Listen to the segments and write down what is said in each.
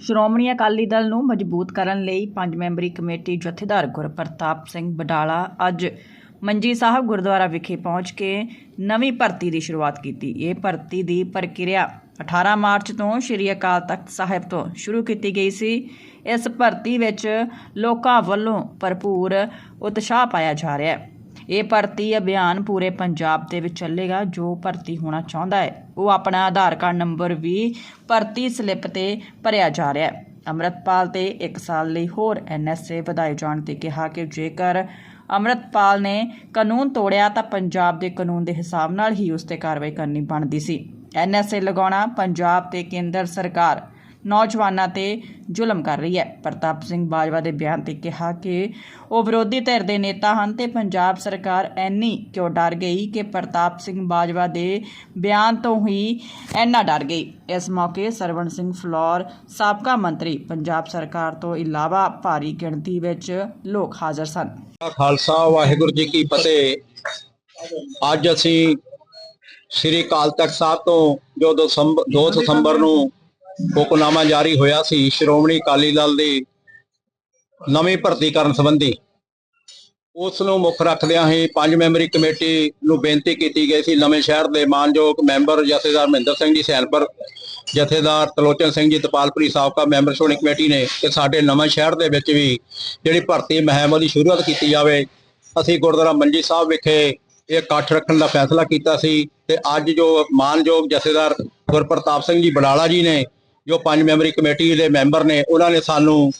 ਸ਼੍ਰੋਮਣੀ ਅਕਾਲੀ ਦਲ ਨੂੰ ਮਜ਼ਬੂਤ ਕਰਨ ਲਈ ਪੰਜ ਮੈਂਬਰੀ ਕਮੇਟੀ ਜਥੇਦਾਰ ਗੁਰਪ੍ਰਤਾਪ ਸਿੰਘ ਬਡਾਲਾ ਅੱਜ ਮੰਜੀ ਸਾਹਿਬ ਗੁਰਦੁਆਰਾ ਵਿਖੇ ਪਹੁੰਚ ਕੇ ਨਵੀਂ ਭਰਤੀ ਦੀ ਸ਼ੁਰੂਆਤ ਕੀਤੀ। ਇਹ ਭਰਤੀ ਦੀ ਪ੍ਰਕਿਰਿਆ 18 ਮਾਰਚ ਤੋਂ ਸ਼੍ਰੀ ਅਕਾਲ ਤਖਤ ਸਾਹਿਬ ਤੋਂ ਸ਼ੁਰੂ ਕੀਤੀ ਗਈ ਸੀ। ਇਸ ਭਰਤੀ ਵਿੱਚ ਲੋਕਾਂ ਵੱਲੋਂ ਭਰਪੂਰ ਉਤਸ਼ਾਹ ਪਾਇਆ ਜਾ ਰਿਹਾ ਹੈ। ਇਹ ਭਰਤੀ ਅਭਿਆਨ ਪੂਰੇ ਪੰਜਾਬ ਦੇ ਵਿੱਚ ਚੱਲੇਗਾ, ਜੋ ਭਰਤੀ ਹੋਣਾ ਚਾਹੁੰਦਾ ਹੈ। ਉਹ ਆਪਣਾ ਆਧਾਰ ਕਾਰਡ ਨੰਬਰ ਵੀ ਭਰਤੀ ਸਲਿੱਪ ਤੇ ਭਰਿਆ ਜਾ ਰਿਹਾ ਹੈ। ਅੰਮ੍ਰਿਤਪਾਲ ਤੇ 1 ਸਾਲ ਲਈ ਹੋਰ ਐਨਐਸਏ ਵਧਾਏ ਜਾਣ ਤੇ ਕਿਹਾ ਕਿ ਜੇਕਰ ਅੰਮ੍ਰਿਤਪਾਲ ਨੇ ਕਾਨੂੰਨ ਤੋੜਿਆ, ਤਾਂ ਪੰਜਾਬ ਦੇ ਕਾਨੂੰਨ ਦੇ ਹਿਸਾਬ ਨਾਲ ਹੀ ਉਸ ਤੇ ਕਾਰਵਾਈ ਕਰਨੀ ਬਣਦੀ ਸੀ। ਐਨਐਸਏ ਲਗਾਉਣਾ ਪੰਜਾਬ ਤੇ ਕੇਂਦਰ ਸਰਕਾਰ ਨੌਜਵਾਨਾਂ ਤੇ ਜ਼ੁਲਮ ਕਰ ਰਹੀ ਹੈ। ਪ੍ਰਤਾਪ ਸਿੰਘ ਬਾਜਵਾ ਦੇ ਬਿਆਨ ਤੇ ਕਿਹਾ ਕਿ ਉਹ ਵਿਰੋਧੀ ਧਿਰ ਦੇ ਨੇਤਾ ਹਨ ਤੇ ਪੰਜਾਬ ਸਰਕਾਰ ਐਨੀ ਕਿਉਂ ਡਰ ਗਈ ਕਿ ਪ੍ਰਤਾਪ ਸਿੰਘ ਬਾਜਵਾ ਦੇ ਬਿਆਨ ਤੋਂ ਹੀ ਐਨਾ ਡਰ ਗਈ। ਇਸ ਮੌਕੇ ਸਰਵਣ ਸਿੰਘ ਫਲੋਰ, ਸਾਬਕਾ ਮੰਤਰੀ, ਪੰਜਾਬ ਸਰਕਾਰ ਤੋਂ ਇਲਾਵਾ ਭਾਰੀ ਗਿਣਤੀ ਵਿੱਚ ਲੋਕ ਹਾਜ਼ਰ ਸਨ। ਖਾਲਸਾ, ਵਾਹਿਗੁਰੂ ਜੀ ਕੀ ਫਤਿਹ। ਅੱਜ ਅਸੀਂ ਸ੍ਰੀ ਅਕਾਲ ਤਖਤ ਸਾਹਿਬ ਤੋਂ ਜੋ ਦਸੰਬ- 2 ਦਸੰਬਰ ਨੂੰ ਹੁਕਮਨਾਮਾ ਜਾਰੀ ਹੋਇਆ ਸੀ। ਸ਼੍ਰੋਮਣੀ ਅਕਾਲੀ ਦਲ ਦੀ ਨਵੀਂ ਭਰਤੀ ਕਰਨ ਸੰਬੰਧੀ। ਉਸ ਨੂੰ ਮੁੱਖ ਰੱਖਦਿਆਂ ਹੀ ਪੰਜ ਮੈਂਬਰੀ ਕਮੇਟੀ ਨੂੰ ਬੇਨਤੀ ਕੀਤੀ ਗਈ ਸੀ। ਨਵੇਂ ਸ਼ਹਿਰ ਦੇ ਮਾਨਯੋਗ ਮੈਂਬਰ ਜਥੇਦਾਰ ਮਹਿੰਦਰ ਸਿੰਘ ਜੀ ਸੈਨਪੁਰ, ਜਥੇਦਾਰ ਤਲੋਚਨ ਸਿੰਘ ਜੀ ਤਪਾਲਪੁਰੀ ਸਾਬਕਾ ਮੈਂਬਰ ਸ਼੍ਰੋਮਣੀ ਕਮੇਟੀ ਨੇ ਕਿ ਸਾਡੇ ਨਵੇਂ ਸ਼ਹਿਰ ਦੇ ਵਿੱਚ ਵੀ ਜਿਹੜੀ ਭਰਤੀ ਮੁਹਿੰਮ ਦੀ ਸ਼ੁਰੂਆਤ ਕੀਤੀ ਜਾਵੇ, ਅਸੀਂ ਗੁਰਦੁਆਰਾ ਮੰਜੀ ਸਾਹਿਬ ਵਿਖੇ ਇਹ ਇਕੱਠ ਰੱਖਣ ਦਾ ਫੈਸਲਾ ਕੀਤਾ ਸੀ ਤੇ ਅੱਜ ਜੋ ਮਾਨਯੋਗ ਜਥੇਦਾਰ ਗੁਰਪ੍ਰਤਾਪ ਸਿੰਘ ਜੀ ਬਡਾਲਾ ਜੀ ਨੇ ਜੋ ਪੰਜ ਮੈਂਬਰੀ ਕਮੇਟੀ ਦੇ ਮੈਂਬਰ ਨੇ, ਉਹਨਾਂ ਨੇ ਸਾਨੂੰ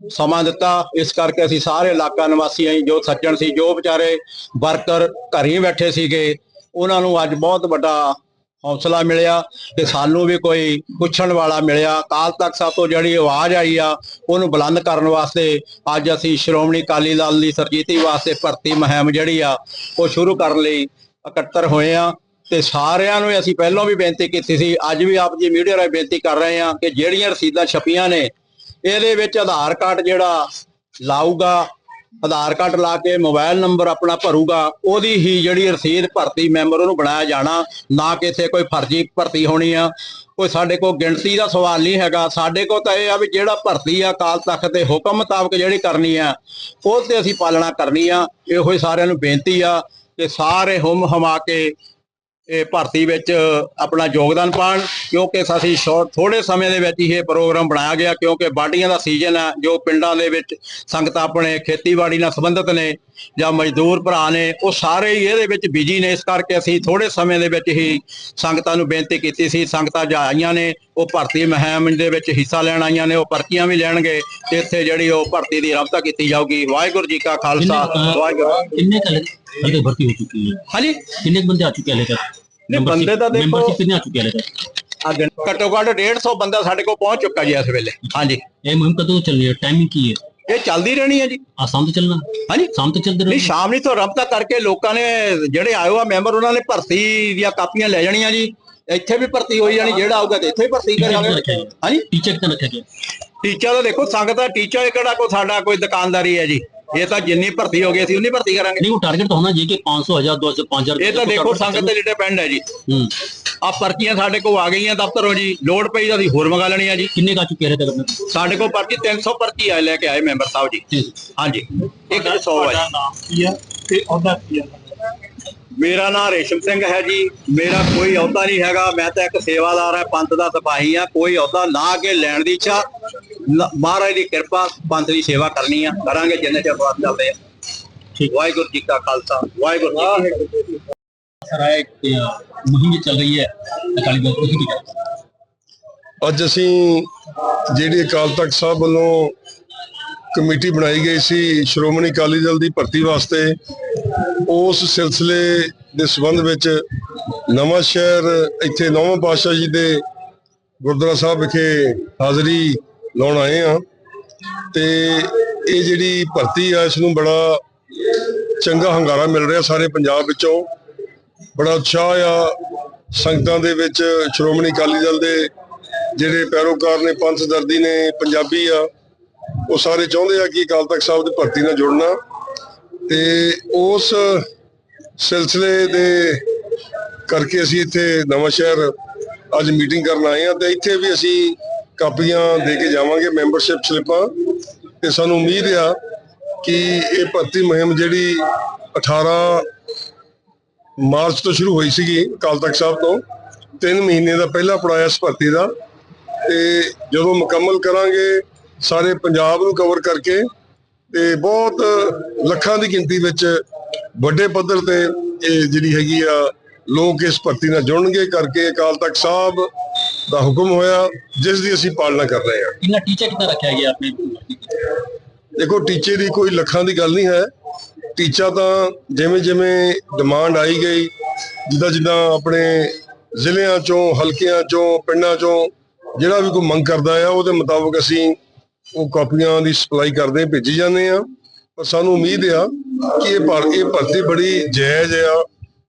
ਸਮਾਂ ਦਿੱਤਾ। ਇਸ ਕਰਕੇ ਅਸੀਂ ਸਾਰੇ ਇਲਾਕਾ ਨਿਵਾਸੀ ਆਂ ਜੋ ਸੱਜਣ ਸੀ, ਜੋ ਵਿਚਾਰੇ ਵਰਕਰ ਘਰ ਹੀ ਬੈਠੇ ਸੀਗੇ, ਉਹਨਾਂ ਨੂੰ ਅੱਜ ਬਹੁਤ ਵੱਡਾ ਹੌਸਲਾ ਮਿਲਿਆ ਤੇ ਸਾਨੂੰ ਵੀ ਕੋਈ ਪੁੱਛਣ ਵਾਲਾ ਮਿਲਿਆ। ਕਾਲ ਤੱਕ ਸਾਹਿਬ ਤੋਂ ਜਿਹੜੀ ਆਵਾਜ਼ ਆਈ ਆ, ਉਹਨੂੰ ਬੁਲੰਦ ਕਰਨ ਵਾਸਤੇ ਅੱਜ ਅਸੀਂ ਸ਼੍ਰੋਮਣੀ ਅਕਾਲੀ ਦਲ ਦੀ ਸਰਜੀਤੀ ਵਾਸਤੇ ਭਰਤੀ ਮੁਹਿੰਮ ਜਿਹੜੀ ਆ, ਉਹ ਸ਼ੁਰੂ ਕਰਨ ਲਈ ਇਕੱਤਰ ਹੋਏ ਆ। ਤੇ ਸਾਰਿਆਂ ਨੂੰ ਅਸੀਂ ਪਹਿਲਾਂ ਵੀ ਬੇਨਤੀ ਕੀਤੀ ਸੀ, ਅੱਜ ਵੀ ਆਪ ਜੀ ਮੀਡੀਆ ਰਾਹੀਂ ਬੇਨਤੀ ਕਰ ਰਹੇ ਹਾਂ ਕਿ ਜਿਹੜੀਆਂ ਰਸੀਦਾਂ ਛਪੀਆਂ ਨੇ, ਇਹਦੇ ਵਿੱਚ ਆਧਾਰ ਕਾਰਡ ਜਿਹੜਾ ਲਾਊਗਾ, ਆਧਾਰ ਕਾਰਡ ਲਾ ਕੇ ਮੋਬਾਈਲ ਨੰਬਰ ਆਪਣਾ ਭਰੂਗਾ, ਉਹਦੀ ਹੀ ਜਿਹੜੀ ਰਸੀਦ ਭਰਤੀ ਮੈਂਬਰ ਉਹਨੂੰ ਬਣਾਇਆ ਜਾਣਾ, ਨਾ ਕਿ ਇੱਥੇ ਕੋਈ ਫਰਜ਼ੀ ਭਰਤੀ ਹੋਣੀ ਆ। ਕੋਈ ਸਾਡੇ ਕੋਲ ਗਿਣਤੀ ਦਾ ਸਵਾਲ ਨਹੀਂ ਹੈਗਾ, ਸਾਡੇ ਕੋਲ ਤਾਂ ਇਹ ਆ ਵੀ ਜਿਹੜਾ ਭਰਤੀ ਆ ਕਾਲ ਤੱਕ ਦੇ ਹੁਕਮ ਮੁਤਾਬਕ ਜਿਹੜੀ ਕਰਨੀ ਆ, ਉਹ ਤੇ ਅਸੀਂ ਪਾਲਣਾ ਕਰਨੀ ਆ। ਇਹੋ ਹੀ ਸਾਰਿਆਂ ਨੂੰ ਬੇਨਤੀ ਆ ਕਿ ਸਾਰੇ ਹੁਮ ਹਮਾ ਕੇ ਇਹ ਭਰਤੀ ਵਿੱਚ ਆਪਣਾ ਯੋਗਦਾਨ ਪਾਣ ਕਿਉਂਕਿ ਅਸੀਂ ਸ਼ੋਰਟ ਥੋੜੇ ਸਮੇਂ ਦੇ ਵਿੱਚ ਹੀ ਇਹ ਪ੍ਰੋਗਰਾਮ ਬਣਾਇਆ ਗਿਆ, ਕਿਉਂਕਿ ਬਾਡੀਆਂ ਦਾ ਸੀਜ਼ਨ ਹੈ ਜੋ ਪਿੰਡਾਂ ਦੇ ਵਿੱਚ ਸੰਗਤ ਆਪਣੇ ਖੇਤੀਬਾੜੀ ਨਾਲ ਸੰਬੰਧਿਤ ਨੇ ਜਾਂ ਮਜ਼ਦੂਰ ਭਰਾ ਨੇ, ਉਹ ਸਾਰੇ ਹੀ ਇਹਦੇ ਵਿੱਚ ਬਿਜ਼ੀ ਨੇ, ਇਸ ਕਰਕੇ ਅਸੀਂ ਥੋੜੇ ਸਮੇਂ ਦੇ ਵਿੱਚ ਹੀ ਸੰਗਤਾਂ ਨੂੰ ਬੇਨਤੀ ਕੀਤੀ ਸੀ, ਸੰਗਤਾਂ ਜਾ ਆਈਆਂ ਨੇ ਉਹ ਭਰਤੀ ਮਹਿਮ ਦੇ ਵਿੱਚ ਹਿੱਸਾ ਲੈਣ ਆਈਆਂ ਨੇ ਉਹ ਭਰਤੀਆਂ ਵੀ ਲੈਣਗੇ ਤੇ ਇੱਥੇ ਜਿਹੜੀ ਉਹ ਭਰਤੀ ਦੀ ਰابطਾ ਕੀਤੀ ਜਾਊਗੀ। ਵਾਹਿਗੁਰੂ ਜੀ ਕਾ ਖਾਲਸਾ ਵਾਹਿਗੁਰੂ ਕਿੰਨੇ ਕਲੇ ਭਰਤੀ ਹੋ ਚੁੱਕੀ ਹੈ? ਹਾਂਜੀ? ਕਿੰਨੇ ਘੱਟੋ ਘੱਟ 150 ਬੰਦਾ ਸਾਡੇ ਕੋਲ ਪਹੁੰਚ ਚੁੱਕਾ ਜੀ ਇਸ ਵੇਲੇ। ਇਹ ਚੱਲਦੀ ਰਹਿਣੀ ਹੈ ਜੀ। ਆ ਸ਼ਾਮ ਚੱਲਣਾ? ਹਾਂਜੀ। ਸ਼ਾਮ ਤੱਕ ਚੱਲਦੇ ਨਹੀਂ ਸ਼ਾਮ ਨਹੀਂ ਤੋਂ ਰابطਾ ਕਰਕੇ ਲੋਕਾਂ ਨੇ ਜਿਹੜੇ ਆਇਓ ਆ ਮੈਂਬਰ ਉਹਨਾਂ ਨੇ ਭਰਤੀ ਦੀਆਂ ਕਾਪੀਆਂ ਲੈ ਜਾਣੀਆਂ ਜੀ। ਇੱਥੇ ਵੀ ਭਰਤੀ ਹੋਈ ਜਾਣੀ ਜਿਹੜਾ ਆਊਗਾ ਤੇ ਇੱਥੇ ਹੀ ਭਰਤੀ ਕਰਾਂਗੇ। ਹਾਂਜੀ? ਟੀਚਰ ਕਿੱਥੇ ਰੱਖਿਆ ਗਿਆ। ਟੀਚਰ ਦਾ ਦੇਖੋ ਸੰਗਤ ਦਾ ਟੀਚਰ ਇਹ ਕਿਹੜਾ ਕੋ ਸਾਡਾ ਕੋਈ ਦੁਕਾਨਦਾਰੀ ਹੈ ਜੀ। ਇਹ ਤਾਂ ਜਿੰਨੀ ਭਰਤੀ ਹੋ ਗਈ ਅਸੀਂ ਉਨੀ ਭਰਤੀ ਕਰਾਂਗੇ। ਨਹੀਂ ਉਹ ਟਾਰਗੇਟ ਤਾਂ ਹੋਣਾ ਜੀ ਕਿ 500 1000 2000 5000 ਇਹ ਤਾਂ ਦੇਖੋ ਸੰਗਤ ਦੇ ਡਿਪੈਂਡ ਹੈ ਜੀ। ਹੂੰ। ਆ ਪਰਚੀਆਂ ਸਾਡੇ ਕੋਲ ਆ ਗਈਆਂ ਦਫ਼ਤਰੋਂ ਜੀ। ਲੋਡ ਪਈ ਤਾਂ ਅਸੀਂ ਹੋਰ ਮੰਗਾ ਲੈਣੀ ਆ ਜੀ। ਕਿੰਨੇ ਕਾ ਚੁੱਕੇ ਰਹੇ ਤੱਕ ਸਾਡੇ ਕੋਲ ਪਰਚੀ 300 ਪਰਚੀ ਆ ਲੈ ਕੇ ਆਏ ਮੈਂਬਰ ਸਾਹਿਬ ਜੀ। ਹਾਂਜੀ। 100 ਆ ਜੀ। ਕੀ ਆ ਤੇ ਉਹਦਾ ਕੀ ਆ ਮੇਰਾ ਨਾਮ ਰੇਸ਼ਮ ਸਿੰਘ ਹੈ ਜੀ। ਮੇਰਾ ਕੋਈ ਅਹੁਦਾ ਨਹੀਂ ਹੈਗਾ। ਮੈਂ ਤਾਂ ਇੱਕ ਸੇਵਾਦਾਰ ਹਾਂ ਪੰਥ ਦਾ ਸਿਪਾਹੀ ਹਾਂ। ਕੋਈ ਅਹੁਦਾ ਨਾ ਕੇ ਲੈਣ ਦੀ ਇੱਛਾ। ਮਹਾਰਾਜ ਦੀ ਕਿਰਪਾ ਪੰਥ ਦੀ ਸੇਵਾ ਕਰਨੀ ਆ। ਕਰਾਂਗੇ ਜਿੰਨੇ ਚਿਰ ਬਾਤ ਚੱਲਦੇ ਆ। ਠੀਕ। ਵਾਹਿਗੁਰੂ ਜੀ ਕਾ ਖਾਲਸਾ। ਵਾਹਿਗੁਰੂ ਜੀ ਚੱਲ ਰਹੀ ਹੈ। ਅਕਾਲੀ ਦਲ ਤੁਸੀਂ ਅੱਜ ਅਸੀਂ ਜਿਹੜੀ ਅਕਾਲ ਤਖਤ ਸਾਹਿਬ ਵੱਲੋਂ ਕਮੇਟੀ ਬਣਾਈ ਗਈ ਸੀ ਸ਼੍ਰੋਮਣੀ ਅਕਾਲੀ ਦਲ ਦੀ ਭਰਤੀ ਵਾਸਤੇ ਉਸ ਸਿਲਸਿਲੇ ਦੇ ਸੰਬੰਧ ਵਿੱਚ ਨਵਾਂ ਸ਼ਹਿਰ, ਇੱਥੇ ਨੌਵਾਂ ਪਾਤਸ਼ਾਹ ਜੀ ਦੇ ਗੁਰਦੁਆਰਾ ਸਾਹਿਬ ਵਿਖੇ ਹਾਜ਼ਰੀ ਲਾਉਣ ਆਏ ਆ ਤੇ ਇਹ ਜਿਹੜੀ ਭਰਤੀ ਆ, ਇਸ ਨੂੰ ਬੜਾ ਚੰਗਾ ਹੰਗਾਰਾ ਮਿਲ ਰਿਹਾ ਸਾਰੇ ਪੰਜਾਬ ਵਿੱਚੋਂ। ਬੜਾ ਉਤਸ਼ਾਹ ਆ, ਸੰਗਤਾਂ ਦੇ ਵਿੱਚ ਸ਼੍ਰੋਮਣੀ ਅਕਾਲੀ ਦਲ ਦੇ ਜਿਹੜੇ ਪੈਰੋਕਾਰ ਨੇ, ਪੰਥ ਦਰਦੀ ਨੇ, ਪੰਜਾਬੀ ਆ, ਉਹ ਸਾਰੇ ਚਾਹੁੰਦੇ ਆ ਕਿ ਅਕਾਲ ਤਖਤ ਸਾਹਿਬ ਦੀ ਭਰਤੀ ਨਾਲ ਜੁੜਨਾ। ਤੇ ਉਸ ਸਿਲਸਿਲੇ ਦੇ ਕਰਕੇ ਅਸੀਂ ਇੱਥੇ ਨਵਾਂ ਸ਼ਹਿਰ ਅੱਜ ਮੀਟਿੰਗ ਕਰਨ ਆਏ ਆ ਤੇ ਇੱਥੇ ਵੀ ਅਸੀਂ ਕਾਪੀਆਂ ਦੇ ਕੇ ਜਾਵਾਂਗੇ ਮੈਂਬਰਸ਼ਿਪ ਸਲਿੱਪਾਂ। ਤੇ ਸਾਨੂੰ ਉਮੀਦ ਆ ਕਿ ਇਹ ਭਰਤੀ ਮੁਹਿੰਮ ਜਿਹੜੀ 18 ਮਾਰਚ ਤੋਂ ਸ਼ੁਰੂ ਹੋਈ ਸੀਗੀ, ਅਕਾਲ ਤਖਤ ਸਾਹਿਬ ਤੋਂ 3 ਮਹੀਨੇ ਦਾ ਪਹਿਲਾ ਪੜਾਇਆ ਇਸ ਭਰਤੀ ਦਾ। ਤੇ ਜਦੋਂ ਮੁਕੰਮਲ ਕਰਾਂਗੇ, ਸਾਰੇ ਪੰਜਾਬ ਨੂੰ ਕਵਰ ਕਰਕੇ ਤੇ ਬਹੁਤ ਲੱਖਾਂ ਦੀ ਗਿਣਤੀ ਵਿੱਚ ਵੱਡੇ ਪੱਧਰ ਤੇ ਇਹ ਜਿਹੜੀ ਹੈਗੀ ਆ ਲੋਕ ਇਸ ਭਰਤੀ ਨਾਲ ਜੁੜਨਗੇ ਕਰਕੇ ਅਕਾਲ ਤਖਤ ਸਾਹਿਬ ਦਾ ਹੁਕਮ ਹੋਇਆ ਜਿਸ ਦੀ ਅਸੀਂ ਪਾਲਣਾ ਕਰ ਰਹੇ ਹਾਂ। ਕਿੰਨਾ ਟੀਚਾ ਕਿੰਨਾ ਰੱਖਿਆ ਗਿਆ ਆਪਣੇ ਦੇਖੋ ਟੀਚੇ ਦੀ ਕੋਈ ਲੱਖਾਂ ਦੀ ਗੱਲ ਨਹੀਂ ਹੈ। ਟੀਚਾ ਤਾਂ ਜਿਵੇਂ ਜਿਵੇਂ ਡਿਮਾਂਡ ਆਈ ਗਈ ਜਿੱਦਾਂ ਜਿੱਦਾਂ ਆਪਣੇ ਜ਼ਿਲ੍ਹਿਆਂ ਚੋਂ ਹਲਕਿਆਂ ਚੋਂ ਪਿੰਡਾਂ ਚੋਂ ਜਿਹੜਾ ਵੀ ਕੋਈ ਮੰਗ ਕਰਦਾ ਆ ਉਹਦੇ ਮੁਤਾਬਕ ਅਸੀਂ ਉਹ ਕਾਪੀਆਂ ਦੀ ਸਪਲਾਈ ਕਰਦੇ ਭੇਜੀ ਜਾਂਦੇ ਆ। ਪਰ ਸਾਨੂੰ ਉਮੀਦ ਆ ਕਿ ਇਹ ਭਰ, ਇਹ ਭਰਤੀ ਬੜੀ ਜਾਇਜ਼ ਆ,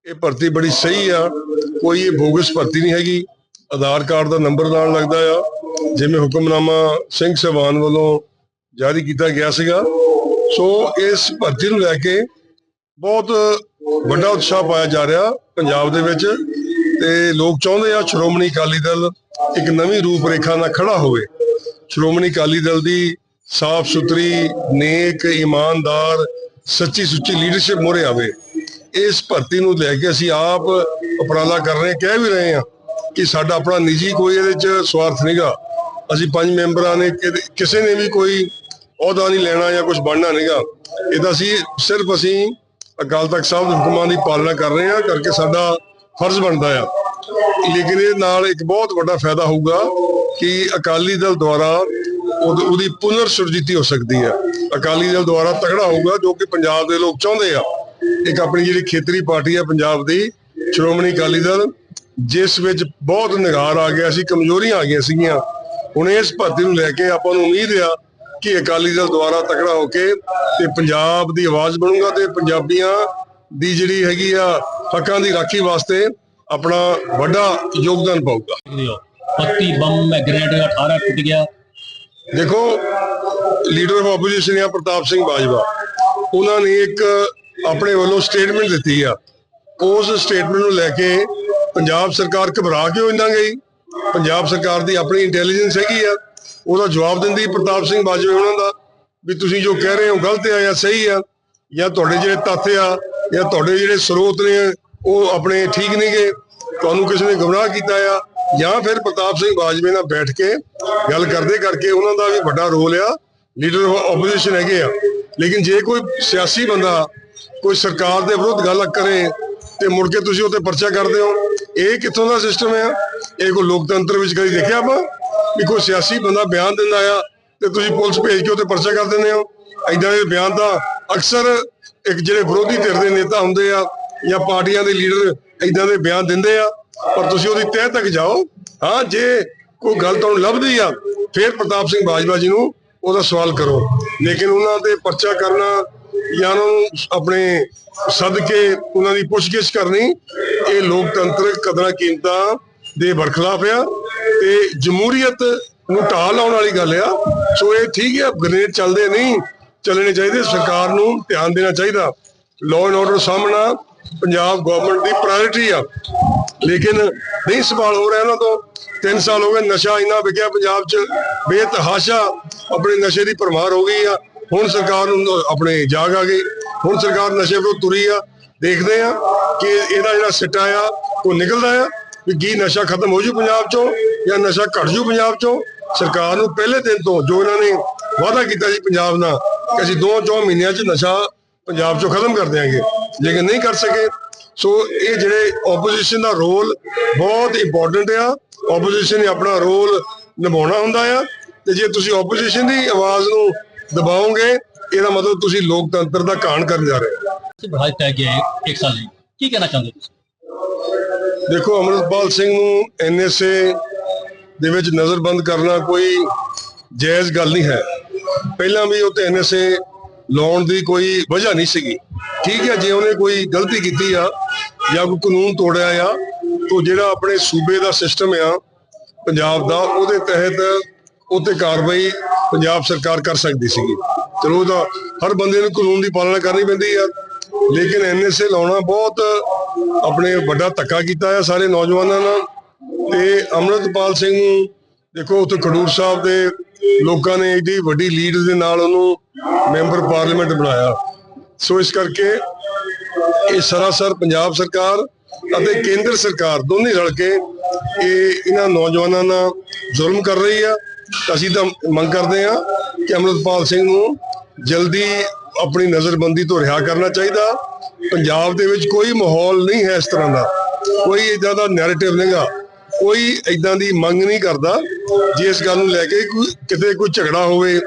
ਇਹ ਭਰਤੀ ਬੜੀ ਸਹੀ ਆ। ਕੋਈ ਇਹ ਬੋਗਸ ਭਰਤੀ ਨਹੀਂ ਹੈਗੀ। ਆਧਾਰ ਕਾਰਡ ਦਾ ਨੰਬਰ ਨਾਲ ਲੱਗਦਾ ਆ। ਜਿਵੇਂ ਹੁਕਮਨਾਮਾ ਸਿੰਘ ਸਹਿਬਾਨ ਵੱਲੋਂ ਜਾਰੀ ਕੀਤਾ ਗਿਆ ਸੀਗਾ। ਸੋ ਇਸ ਭਰਤੀ ਨੂੰ ਲੈ ਕੇ ਬਹੁਤ ਵੱਡਾ ਉਤਸ਼ਾਹ ਪਾਇਆ ਜਾ ਰਿਹਾ ਪੰਜਾਬ ਦੇ ਵਿੱਚ। ਤੇ ਲੋਕ ਚਾਹੁੰਦੇ ਆ ਸ਼੍ਰੋਮਣੀ ਅਕਾਲੀ ਦਲ ਇੱਕ ਨਵੀਂ ਰੂਪਰੇਖਾ ਨਾਲ ਖੜਾ ਹੋਵੇ। ਸ਼੍ਰੋਮਣੀ ਅਕਾਲੀ ਦਲ ਦੀ ਸਾਫ਼ ਸੁਥਰੀ, ਨੇਕ, ਇਮਾਨਦਾਰ, ਸੱਚੀ ਸੁੱਚੀ ਲੀਡਰਸ਼ਿਪ ਮੋਰੇ ਆਵੇ। ਇਸ ਭਰਤੀ ਨੂੰ ਲੈ ਕੇ ਅਸੀਂ ਆਪ ਉਪਰਾਲਾ ਕਰ ਰਹੇ ਕਹਿ ਵੀ ਰਹੇ ਹਾਂ ਕਿ ਸਾਡਾ ਆਪਣਾ ਨਿੱਜੀ ਕੋਈ ਇਹਦੇ ਚ ਸਵਾਰਥ ਨਹੀਂਗਾ ਅਸੀਂ ਪੰਜ ਮੈਂਬਰਾਂ ਨੇ ਕਿਸੇ ਨੇ ਵੀ ਕੋਈ ਅਹੁਦਾ ਨਹੀਂ ਲੈਣਾ ਜਾਂ ਕੁਝ ਬਣਨਾ ਨਹੀਂਗਾ ਇਹ ਤਾਂ ਅਸੀਂ ਸਿਰਫ ਅਸੀਂ ਅਕਾਲ ਤਖਤ ਸਾਹਿਬ ਦੇ ਹੁਕਮਾਂ ਦੀ ਪਾਲਣਾ ਕਰ ਰਹੇ ਹਾਂ, ਕਰਕੇ ਸਾਡਾ ਫਰਜ਼ ਬਣਦਾ ਆ। ਲੇਕਿਨ ਇਹ ਨਾਲ ਇੱਕ ਬਹੁਤ ਵੱਡਾ ਫਾਇਦਾ ਹੋਊਗਾ ਕਿ ਅਕਾਲੀ ਦਲ ਦੁਆਰਾ ਉਹਦੀ ਪੁਨਰ ਸੁਰਜੀਤੀ ਹੋ ਸਕਦੀ ਹੈ। ਅਕਾਲੀ ਦਲ ਦੁਆਰਾ ਤਗੜਾ ਹੋਊਗਾ ਜੋ ਕਿ ਪੰਜਾਬ ਦੇ ਲੋਕ ਚਾਹੁੰਦੇ ਆ। ਇੱਕ ਆਪਣੀ ਜਿਹੜੀ ਖੇਤਰੀ ਪਾਰਟੀ ਹੈ ਪੰਜਾਬ ਦੀ, ਸ਼੍ਰੋਮਣੀ ਅਕਾਲੀ ਦਲ, ਜਿਸ ਵਿੱਚ ਬਹੁਤ ਨਿਗਾਰ ਆ ਗਿਆ ਸੀ, ਕਮਜ਼ੋਰੀਆਂ ਆ ਗਈਆਂ ਸੀਗੀਆਂ। ਹੁਣ ਇਸ ਭਰਤੀ ਨੂੰ ਲੈ ਕੇ ਆਪਾਂ ਨੂੰ ਉਮੀਦ ਆ ਕਿ ਅਕਾਲੀ ਦਲ ਦੁਆਰਾ ਤਕੜਾ ਹੋ ਕੇ ਤੇ ਪੰਜਾਬ ਦੀ ਆਵਾਜ਼ ਬਣੂਗਾ ਤੇ ਪੰਜਾਬੀਆਂ ਦੀ ਜਿਹੜੀ ਹੈਗੀ ਆ ਹੱਕਾਂ ਦੀ ਰਾਖੀ ਵਾਸਤੇ ਆਪਣਾ ਵੱਡਾ ਯੋਗਦਾਨ ਪਾਊਗਾ। ਹੋ। ਪੱਤੀ ਬੰਮ ਗ੍ਰੈਂਡ 18 ਟੁੱਟ ਗਿਆ। ਦੇਖੋ ਲੀਡਰ ਆਫ ਆਪੋਜੀਸ਼ਨ ਆ ਪ੍ਰਤਾਪ ਸਿੰਘ ਬਾਜਵਾ। ਉਹਨਾਂ ਨੇ ਇੱਕ ਆਪਣੇ ਵੱਲੋਂ ਸਟੇਟਮੈਂਟ ਦਿੱਤੀ ਆ। ਉਸ ਸਟੇਟਮੈਂਟ ਨੂੰ ਲੈ ਕੇ ਪੰਜਾਬ ਸਰਕਾਰ ਘਬਰਾ ਕਿਉਂ ਇੰਨਾ ਗਈ? ਪੰਜਾਬ ਸਰਕਾਰ ਦੀ ਆਪਣੀ ਇੰਟੈਲੀਜੈਂਸ ਹੈਗੀ ਆ। ਉਹਦਾ ਜਵਾਬ ਦਿੰਦੀ ਪ੍ਰਤਾਪ ਸਿੰਘ ਬਾਜਵਾ ਉਹਨਾਂ ਦਾ ਵੀ ਤੁਸੀਂ ਜੋ ਕਹਿ ਰਹੇ ਹੋ ਗਲਤ ਆ ਜਾਂ ਸਹੀ ਆ ਜਾਂ ਤੁਹਾਡੇ ਜਿਹੜੇ ਤੱਥ ਆ ਜਾਂ ਤੁਹਾਡੇ ਜਿਹੜੇ ਸਰੋਤ ਨੇ ਉਹ ਆਪਣੇ ਠੀਕ ਨਹੀਂਗੇ ਤੁਹਾਨੂੰ ਕਿਸੇ ਨੇ ਗੁੰਮਰਾਹ ਕੀਤਾ ਆ, ਜਾਂ ਫਿਰ ਪ੍ਰਤਾਪ ਸਿੰਘ ਬਾਜਵੇ ਨਾਲ ਬੈਠ ਕੇ ਗੱਲ ਕਰਦੇ ਕਰਕੇ ਉਹਨਾਂ ਦਾ ਵੀ ਵੱਡਾ ਰੋਲ ਆ, ਲੀਡਰ ਆਪੋਜੀਸ਼ਨ ਹੈਗੇ ਆ। ਲੇਕਿਨ ਜੇ ਕੋਈ ਸਿਆਸੀ ਬੰਦਾ, ਕੋਈ ਸਰਕਾਰ ਦੇ ਵਿਰੁੱਧ ਗੱਲ ਕਰੇ ਤੇ ਮੁੜ ਕੇ ਤੁਸੀਂ ਉੱਤੇ ਪਰਚਾ ਕਰਦੇ ਹੋ, ਇਹ ਕਿੱਥੋਂ ਦਾ ਸਿਸਟਮ ਹੈ ਇਹ ਕੋਈ ਲੋਕਤੰਤਰ ਵਿੱਚ ਕਦੀ ਦੇਖਿਆ ਆਪਾਂ? ਵੀ ਕੋਈ ਸਿਆਸੀ ਬੰਦਾ ਬਿਆਨ ਦਿੰਦਾ ਆ ਤੇ ਤੁਸੀਂ ਪੁਲਿਸ ਭੇਜ ਕੇ ਉੱਤੇ ਪਰਚਾ ਕਰ ਦਿੰਦੇ ਹੋ। ਐਦਾਂ ਦੇ ਬਿਆਨ ਤਾਂ ਅਕਸਰ ਇੱਕ ਜਿਹੜੇ ਵਿਰੋਧੀ ਧਿਰ ਦੇ ਨੇਤਾ ਹੁੰਦੇ ਆ ਜਾਂ ਪਾਰਟੀਆਂ ਦੇ ਲੀਡਰ ਐਦਾਂ ਦੇ ਬਿਆਨ ਦਿੰਦੇ ਆ, ਪਰ ਤੁਸੀਂ ਉਹਦੀ ਤਹਿ ਤੱਕ ਜਾਓ। ਹਾਂ, ਜੇ ਕੋਈ ਗੱਲ ਤੁਹਾਨੂੰ ਲੱਭਦੀ ਆ, ਫਿਰ ਪ੍ਰਤਾਪ ਸਿੰਘ ਬਾਜਵਾ ਜੀ ਨੂੰ ਉਹਦਾ ਸਵਾਲ ਕਰੋ। ਲੇਕਿਨ ਉਹਨਾਂ ਤੇ ਪਰਚਾ ਕਰਨਾ ਜਾਂ ਉਹਨਾਂ ਨੂੰ ਆਪਣੇ ਸਦਕੇ ਉਹਨਾਂ ਦੀ ਪੁੱਛਗਿੱਛ ਕਰਨੀ, ਇਹ ਲੋਕਤੰਤਰ ਕਦਰਾਂ ਕੀਮਤਾਂ ਦੇ ਬਰਖਲਾਫ ਆ ਤੇ ਜਮਹੂਰੀਅਤ ਨੂੰ ਢਾਹ ਲਾਉਣ ਵਾਲੀ ਗੱਲ ਆ। ਸੋ ਇਹ ਠੀਕ ਹੈ ਗ੍ਰੇਨੇਡ ਚੱਲਦੇ ਨਹੀਂ, ਚੱਲਣੇ ਚਾਹੀਦੇ, ਸਰਕਾਰ ਨੂੰ ਧਿਆਨ ਦੇਣਾ ਚਾਹੀਦਾ। ਲਾਅ ਐਂਡ ਆਰਡਰ ਸਾਹਮਣਾ ਪੰਜਾਬ ਗਵਰਨਮੈਂਟ ਦੀ ਪ੍ਰਾਇੋਰਟੀ ਆ। ਲੇਕਿਨ ਨਹੀਂ ਸਵਾਲ ਹੋ ਰਿਹਾ ਇਹਨਾਂ ਤੋਂ। 3 ਸਾਲ ਹੋ ਗਏ ਨਸ਼ਾ ਇੰਨਾ ਵਿਕਿਆ ਪੰਜਾਬ 'ਚ। ਬੇਤਹਾਸ਼ਾ ਆਪਣੇ ਨਸ਼ੇ ਦੀ ਪਰਮਾਰ ਹੋ ਗਈ ਆ। ਹੁਣ ਸਰਕਾਰ ਨੂੰ ਆਪਣੇ ਜਾਗ ਆ ਗਈ। ਹੁਣ ਸਰਕਾਰ ਨਸ਼ੇ ਵਿਰੁੱਧ ਤੁਰੀ ਆ। ਦੇਖਦੇ ਆ ਕਿ ਇਹਦਾ ਜਿਹੜਾ ਸਿੱਟਾ ਆ ਉਹ ਨਿਕਲਦਾ ਆ ਵੀ ਕੀ ਨਸ਼ਾ ਖਤਮ ਹੋ ਜੂ ਪੰਜਾਬ 'ਚੋਂ ਜਾਂ ਨਸ਼ਾ ਘਟ ਜੂ ਪੰਜਾਬ 'ਚੋਂ। ਸਰਕਾਰ ਨੂੰ ਪਹਿਲੇ ਦਿਨ ਤੋਂ ਜੋ ਇਹਨਾਂ ਨੇ ਵਾਅਦਾ ਕੀਤਾ ਸੀ ਪੰਜਾਬ ਨਾਲ ਕਿ ਅਸੀਂ ਦੋ ਚੌ ਮਹੀਨਿਆਂ 'ਚ ਨਸ਼ਾ ਪੰਜਾਬ 'ਚੋਂ ਖਤਮ ਕਰ ਦਿਆਂਗੇ। ਲੇਕਿਨ ਨਹੀਂ ਕਰ ਸਕੇ ਸੋ ਇਹ ਜਿਹੜੇ ਆਪੋਜੀਸ਼ਨ ਦਾ ਰੋਲ ਬਹੁਤ ਇੰਪੋਰਟੈਂਟ ਆ। ਆਪੋਜੀਸ਼ਨ ਨੇ ਆਪਣਾ ਰੋਲ ਨਿਭਾਉਣਾ ਹੁੰਦਾ ਆ। ਤੇ ਜੇ ਤੁਸੀਂ ਆਪੋਜੀਸ਼ਨ ਦੀ ਆਵਾਜ਼ ਨੂੰ ਦਬਾਓਗੇ ਇਹਦਾ ਮਤਲਬ ਤੁਸੀਂ ਲੋਕਤੰਤਰ ਦਾ ਕਾਣ ਕਰਨ ਜਾ ਰਹੇ ਹੋ। ਤੈ ਗਿਆ ਹੈ ਇੱਕ ਸਾਲ ਲਈ ਕੀ ਕਹਿਣਾ ਚਾਹੁੰਦੇ ਤੁਸੀਂ? ਦੇਖੋ ਅਮਰਪਾਲ ਸਿੰਘ ਨੂੰ ਐਨਐਸਏ ਦੇ ਵਿੱਚ ਨਜ਼ਰਬੰਦ ਕਰਨਾ ਕੋਈ ਜਾਇਜ਼ ਗੱਲ ਨਹੀਂ ਹੈ। ਪਹਿਲਾਂ ਵੀ ਉਹ ਤੇ ਐਨਐਸਏ ਲਾਉਣ ਦੀ ਕੋਈ ਵਜ੍ਹਾ ਨਹੀਂ ਸੀਗੀ। ਠੀਕ ਹੈ, ਜੇ ਉਹਨੇ ਕੋਈ ਗਲਤੀ ਕੀਤੀ ਆ ਜਾਂ ਕੋਈ ਕਾਨੂੰਨ ਤੋੜਿਆ ਆ, ਤਾਂ ਜਿਹੜਾ ਆਪਣੇ ਸੂਬੇ ਦਾ ਸਿਸਟਮ ਆ, ਪੰਜਾਬ ਦਾ, ਉਹਦੇ ਤਹਿਤ ਉੱਤੇ ਕਾਰਵਾਈ ਪੰਜਾਬ ਸਰਕਾਰ ਕਰ ਸਕਦੀ ਸੀਗੀ। ਚਲੋ ਤਾਂ ਹਰ ਬੰਦੇ ਨੂੰ ਕਾਨੂੰਨ ਦੀ ਪਾਲਣਾ ਕਰਨੀ ਪੈਂਦੀ ਆ, ਲੇਕਿਨ ਐਨਐਸਏ ਲਾਉਣਾ ਬਹੁਤ ਆਪਣੇ ਵੱਡਾ ਧੱਕਾ ਕੀਤਾ ਆ ਸਾਰੇ ਨੌਜਵਾਨਾਂ ਨਾਲ। ਤੇ ਅਮਰਤਪਾਲ ਸਿੰਘ ਨੂੰ ਦੇਖੋ, ਉੱਥੇ ਖਡੂਰ ਸਾਹਿਬ ਦੇ ਲੋਕਾਂ ਨੇ ਏਡੀ ਵੱਡੀ ਲੀਡ ਦੇ ਨਾਲ ਉਹਨੂੰ ਮੈਂਬਰ ਪਾਰਲੀਮੈਂਟ ਬਣਾਇਆ। ਸੋ ਇਸ ਕਰਕੇ ਇਹ ਸਰਾਸਰ ਪੰਜਾਬ ਸਰਕਾਰ ਅਤੇ ਕੇਂਦਰ ਸਰਕਾਰ ਦੋਨੇ ਰਲ ਕੇ ਇਹ ਇਹਨਾਂ ਨੌਜਵਾਨਾਂ ਨਾਲ ਜ਼ੁਲਮ ਕਰ ਰਹੀ ਆ। ਅਸੀਂ ਤਾਂ ਮੰਗ ਕਰਦੇ ਆ ਕਿ ਅਮਰਤਪਾਲ ਸਿੰਘ ਨੂੰ ਜਲਦੀ ਆਪਣੀ ਨਜ਼ਰਬੰਦੀ ਤੋਂ ਰਿਹਾ ਕਰਨਾ ਚਾਹੀਦਾ। ਪੰਜਾਬ ਦੇ ਵਿੱਚ ਕੋਈ ਮਾਹੌਲ ਨਹੀਂ ਹੈ ਇਸ ਤਰ੍ਹਾਂ ਦਾ। ਕੋਈ ਇਦਾਂ ਦਾ ਨੈਰੇਟਿਵ ਨਹੀਂਗਾ। ਕੋਈ ਇਦਾਂ ਦੀ ਮੰਗ ਨਹੀਂ ਕਰਦਾ ਜੇ ਇਸ ਗੱਲ ਨੂੰ ਲੈ ਕੇ ਕੋਈ ਕਿਤੇ ਕੋਈ ਝਗੜਾ ਹੋਵੇ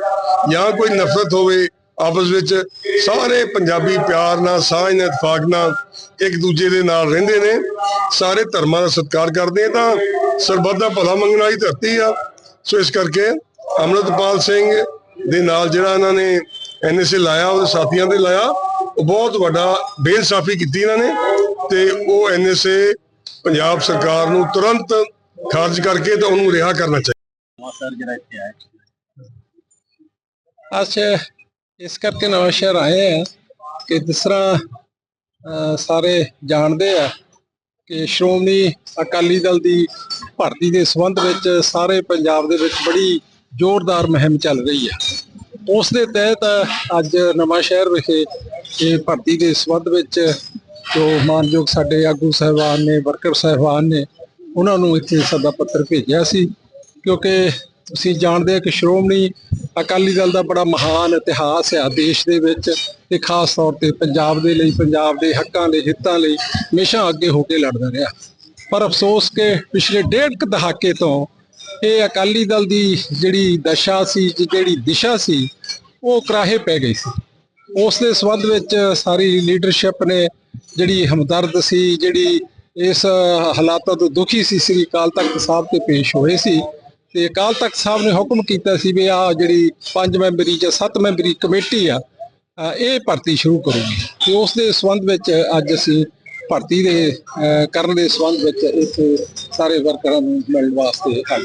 ਜਾਂ ਕੋਈ ਨਫ਼ਰਤ ਹੋਵੇ, ਆਪਸ ਵਿੱਚ ਸਾਰੇ ਪੰਜਾਬੀ ਪਿਆਰ ਨਾਲ, ਸਾਂਝ ਨਾਲ, ਇਤਫਾਕ ਨਾਲ ਇੱਕ ਦੂਜੇ ਦੇ ਨਾਲ ਰਹਿੰਦੇ ਨੇ, ਸਾਰੇ ਧਰਮਾਂ ਦਾ ਸਤਿਕਾਰ ਕਰਦੇ ਆ, ਤਾਂ ਸਰਬੱਤ ਦਾ ਭਲਾ ਮੰਗਣ ਵਾਲੀ ਧਰਤੀ ਆ। ਸੋ ਇਸ ਕਰਕੇ ਅਮਰਤਪਾਲ ਸਿੰਘ ਦੇ ਨਾਲ ਜਿਹੜਾ ਇਹਨਾਂ ਨੇ ਐਨਐਸਏ ਲਾਇਆ, ਉਹਦੇ ਸਾਥੀਆਂ ਦੇ ਲਾਇਆ, ਉਹ ਬਹੁਤ ਵੱਡਾ ਬੇਇਨਸਾਫੀ ਕੀਤੀ ਇਹਨਾਂ ਨੇ ਤੇ ਉਹ ਐਨਐਸਏ ਪੰਜਾਬ ਸਰਕਾਰ ਨੂੰ ਤੁਰੰਤ ਖਾਰਜ ਕਰਕੇ ਤੇ ਉਹਨੂੰ ਰਿਹਾ ਕਰਨਾ ਚਾਹੀਦਾ। ਅੱਛਾ ਇਸ ਕਰਕੇ ਨਵਾਂ ਸ਼ਹਿਰ ਆਏ ਆ ਕਿ ਅਹ, ਸਾਰੇ ਜਾਣਦੇ ਆ ਕਿ ਸ਼੍ਰੋਮਣੀ ਅਕਾਲੀ ਦਲ ਦੀ ਭਰਤੀ ਦੇ ਸੰਬੰਧ ਵਿੱਚ ਸਾਰੇ ਪੰਜਾਬ ਦੇ ਵਿੱਚ ਬੜੀ ਜ਼ੋਰਦਾਰ ਮੁਹਿੰਮ ਚੱਲ ਰਹੀ ਹੈ ਉਸ ਦੇ ਤਹਿਤ ਅੱਜ ਨਵਾਂ ਸ਼ਹਿਰ ਵਿਖੇ ਇਹ ਭਰਤੀ ਦੇ ਸੰਬੰਧ ਵਿੱਚ ਜੋ ਮਾਨਯੋਗ ਸਾਡੇ ਆਗੂ ਸਾਹਿਬਾਨ ਨੇ, ਵਰਕਰ ਸਾਹਿਬਾਨ ਨੇ, ਉਹਨਾਂ ਨੂੰ ਇੱਥੇ ਸੱਦਾ ਪੱਤਰ ਭੇਜਿਆ ਸੀ। ਕਿਉਂਕਿ ਤੁਸੀਂ ਜਾਣਦੇ ਆ ਕਿ ਸ਼੍ਰੋਮਣੀ ਅਕਾਲੀ ਦਲ ਦਾ ਬੜਾ ਮਹਾਨ ਇਤਿਹਾਸ ਹੈ ਦੇਸ਼ ਦੇ ਵਿੱਚ ਤੇ ਖਾਸ ਤੌਰ ਤੇ ਪੰਜਾਬ ਦੇ ਲਈ, ਪੰਜਾਬ ਦੇ ਹੱਕਾਂ ਲਈ ਹਿੱਤਾਂ ਲਈ ਹਮੇਸ਼ਾ ਅੱਗੇ ਹੋ ਕੇ ਲੜਦਾ ਰਿਹਾ। ਪਰ ਅਫਸੋਸ ਕਿ ਪਿਛਲੇ ਡੇਢ ਕੁ ਦਹਾਕੇ ਤੋਂ ਇਹ ਅਕਾਲੀ ਦਲ ਦੀ ਜਿਹੜੀ ਦਸ਼ਾ ਸੀ, ਜਿਹੜੀ ਦਿਸ਼ਾ ਸੀ, ਉਹ ਕਰਾਹੇ ਪੈ ਗਈ ਸੀ। ਉਸ ਦੇ ਸੰਬੰਧ ਵਿੱਚ ਸਾਰੀ ਲੀਡਰਸ਼ਿਪ ਨੇ ਜਿਹੜੀ ਹਮਦਰਦ ਸੀ, ਜਿਹੜੀ ਇਸ ਹਾਲਾਤਾਂ ਤੋਂ ਦੁਖੀ ਸੀ, ਸ੍ਰੀ ਅਕਾਲ ਤਖਤ ਸਾਹਿਬ ਤੇ ਪੇਸ਼ ਹੋਏ ਸੀ। ਤੇ ਅਕਾਲ ਤਖਤ ਸਾਹਿਬ ਨੇ ਹੁਕਮ ਕੀਤਾ ਸੀ ਵੀ ਆ ਜਿਹੜੀ ਪੰਜ ਮੈਂਬਰੀ ਜਾਂ ਸੱਤ ਮੈਂਬਰੀ ਕਮੇਟੀ ਆ ਇਹ ਭਰਤੀ ਸ਼ੁਰੂ ਕਰੂਗੀ। ਤੇ ਉਸ ਦੇ ਸੰਬੰਧ ਵਿੱਚ ਅੱਜ ਅਸੀਂ ਭਰਤੀ ਦੇ ਕਰਨ ਦੇ ਸੰਬੰਧ ਵਿੱਚ ਇੱਥੇ ਸਾਰੇ ਵਰਕਰਾਂ ਨੂੰ ਮਿਲਣ ਵਾਸਤੇ ਆਏ